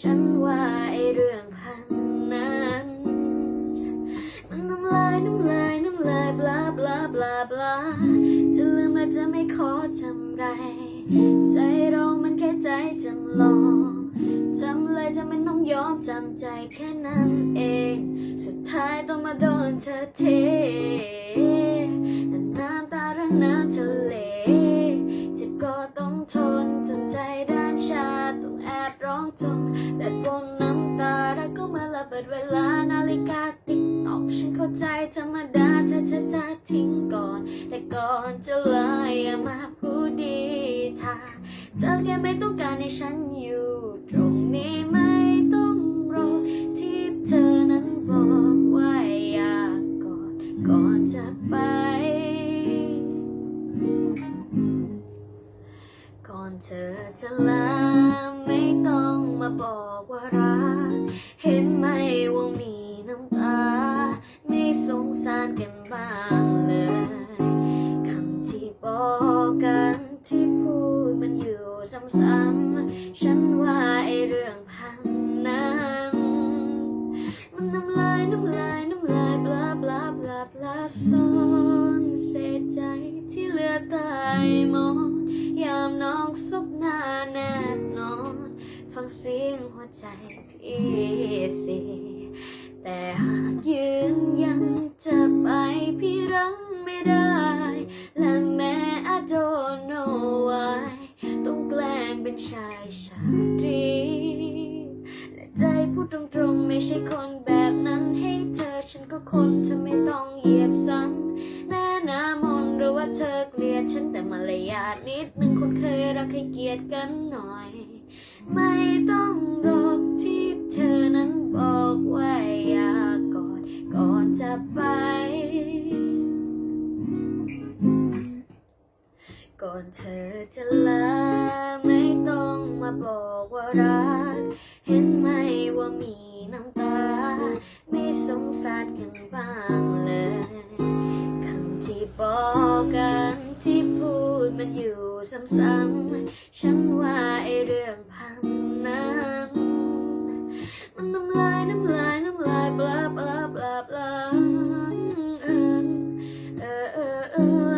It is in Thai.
ฉันว่าไอเรื่องพันนั้น มันน้ำลายน้ำลายน้ำลายบลาบลาบลาบลาจะลืมอาจจะไม่ขอจำไร ใจเรามันแค่ใจจำลองจำเลยจะไม่ต้องยอมจำใจแค่นั้นเอง สุดท้ายต้องมาโดนเธอเทน้ำตาระน้ำทะเลเจ็บก็ต้องทนจน ละเวลานาฬิกาติ๊กตอกฉันเข้าใจธรรมดาเธอเธอจะทิ้งก่อน แต่ก่อนจะลาอย่ามาพูดดีท่าเธอแค่ไม่ต้องการให้ฉันอยู่ตรงนี้ไม่ต้องรอที่เธอนั้นบอกว่าอยากกอดก่อนจะไป ก่อนเธอจะลาไม่ต้อง มาบอกว่ารัก เห็นไหมว่ามีน้ำตา ไม่สงสารกันบ้างเลยคำที่บอกกัน เสียงหัวใจพี่สิแต่หากยืนยังจะไปพี่รังไม่ได้ และแม้ I don't know why ต้องแกล้งเป็นชายชาตรี และใจพูดตรงๆ ไม่ใช่คนแบบนั้นให้เธอ ฉันก็คนเธอไม่ต้อง อเธอเกลียดฉันแต่มารยาทนิดนึงคนเคยรักให้เกียรติกันหน่อย ไม่ต้องรอกที่เธอนั้นบอกว่าอยากกอดก่อนจะไป ก่อนเธอจะลาไม่ต้องมาบอกว่ารัก เห็นไหมว่ามีน้ำตา ไม่สงสารกันบ้างเลย มันอยู่ซ้ำๆฉันว่าไอเรื่องพันนั้นมันน้ำลายน้ำลายน้ำลายบลาบลาบลาบลาเออเออเออ